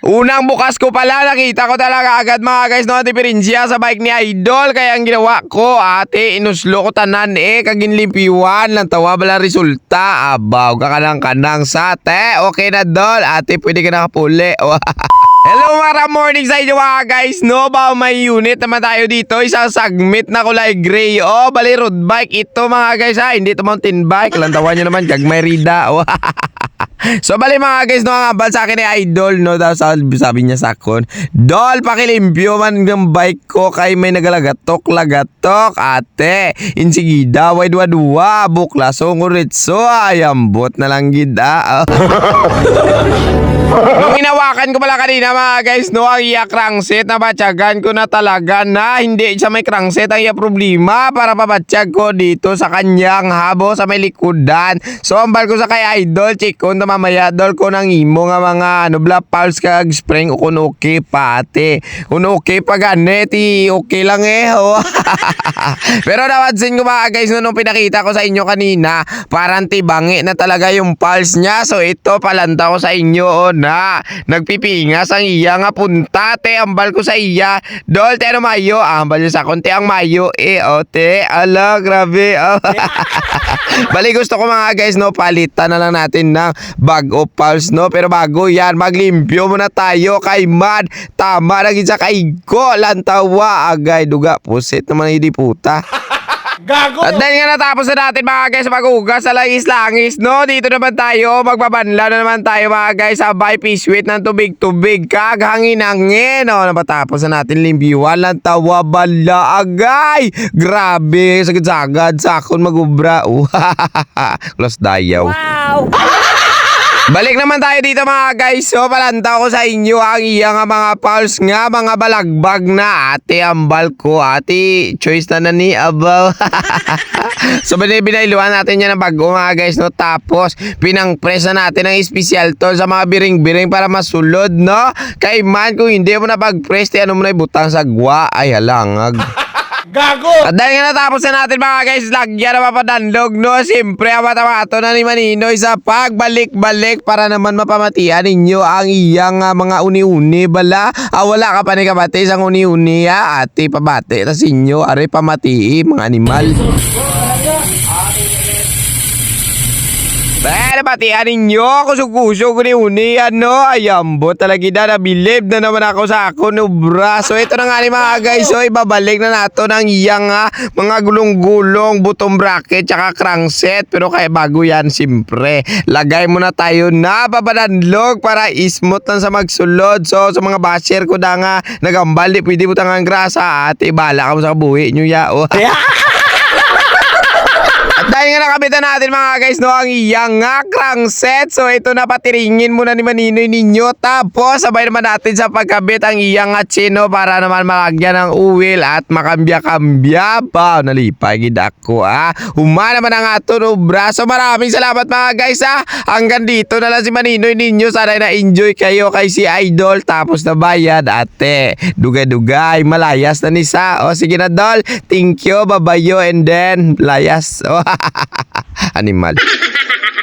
Unang bukas ko pala, nakita ko talaga agad mga guys no, diferensya sa bike ni Idol. Kaya ang ginawa ko, ate, inuslo ko tanan eh, kaginlimpiwan lang tawa bala resulta. Abaw ka kanang kanang sa te. Okay na dol, ate, pwede ka nakapuli. Hello mga morning sa inyo mga guys no ba may unit naman tayo dito isang segment na kulay gray oh bali road bike ito mga guys ha hindi ito mountain bike lantawan nyo naman kag may rida So bali mga guys no ang abal sa akin ni Idol no daw sabi, niya sa akon Dol pakilimpyo man ng bike ko kay may nagalagatok lagatok ate. Insigida wide wadwa bukla so nguritso ayambot na lang gid ah. Nung inawakan ko pala kanina mga guys, no, ang iya crankset na batyagan ko na talaga na hindi siya may crankset ang iya problema para pabatsyag ko dito sa kanyang habo sa may likudan. So, ang ko sa kay Idol, check ko na mamaya, dol ko ng imo nga mga ano, bla, pulse kag spring kung okay pate. Kung okay pa ganit, eh, okay lang eh. Oh. Pero napansin ko mga guys, no, nung pinakita ko sa inyo kanina, parang tibangi na talaga yung pulse niya. So, ito palanta ko sa inyo, oh, na nagpipingas ang iya nga punta te ambal ko sa iya dol te ano mayo ambal niya sa konti ang mayo eh o te ala grabe oh. bali gusto ko mga guys no palitan na lang natin ng bag of pulse no? Pero bago yan maglimpyo muna tayo kay Mad. Tama na gid sa kay ko lantawa. Agay duga. Pusit naman hindi puta. Gago! at dahil nga natapos na natin mga guys maghugas sa langis-langis no? Dito naman tayo magbabanla na naman tayo mga guys sa by sweet ng tubig-tubig. Kag hangin-hangin no? Napatapos na natin limbiwan lang tawa bala agay! Grabe sagad-sagad sakon magubra. Close dayaw Balik naman tayo dito mga guys. So, palanta ko sa inyo ang iya nga mga pulse nga, mga balagbag na ate ambal ko. Ate, choice na na ni Abaw. so, binibinailuan natin yan ng bago mga guys. No? Tapos, pinangpress na natin ang special tol sa mga biring-biring para masulod, no? Kay man, kung hindi mo na pag-press, di ano mo na ibutang sa gwa. Ay, halangag. Gago! At dahil nga natapos na natin mga guys, lagyan na mapadanlog no. Siyempre, ang matamato na ni Maninoy sa pagbalik-balik para naman mapamatian ninyo ang iyang ah, mga uni-uni bala. Ah, wala ka pa ni kabate isang uni-uni ah. Ate, pabate tas inyo. Are, pamatii mga animal. Pero batian ninyo, kusog-kusog ni uni, ano, ayambo talaga na, nabilib na naman ako sa ako no braso. Ito na nga ni mga guys, so ibabalik na nato ng iyang ah, mga gulong-gulong, butong bracket, tsaka crankset. Pero kaya bago yan, simpre, lagay muna tayo na babadanlog para smooth lang sa magsulod. So, sa mga basher ko na nga, nagambal, di pwede butang ang grasa, ate, bala ka mo sa buhi nyo, ya, oh. Nakabitan natin mga guys no ang iyang nga crankset. So ito na patiringin muna ni Maninoy ninyo. Tapos sabay naman natin sa pagkabit ang iyang chino para naman malagyan ng uwil at makambya-kambya pa. Nalipay ako ah. Huma naman ang ato no braso. Maraming salamat mga guys ah. Hanggang dito na lang si Maninoy ninyo. Sana na-enjoy kayo kay si Idol. Tapos na bayad ate. Dugay-dugay. Malayas na ni sa. O sige na dol. Thank you. Babayo and then layas. Oh, animal.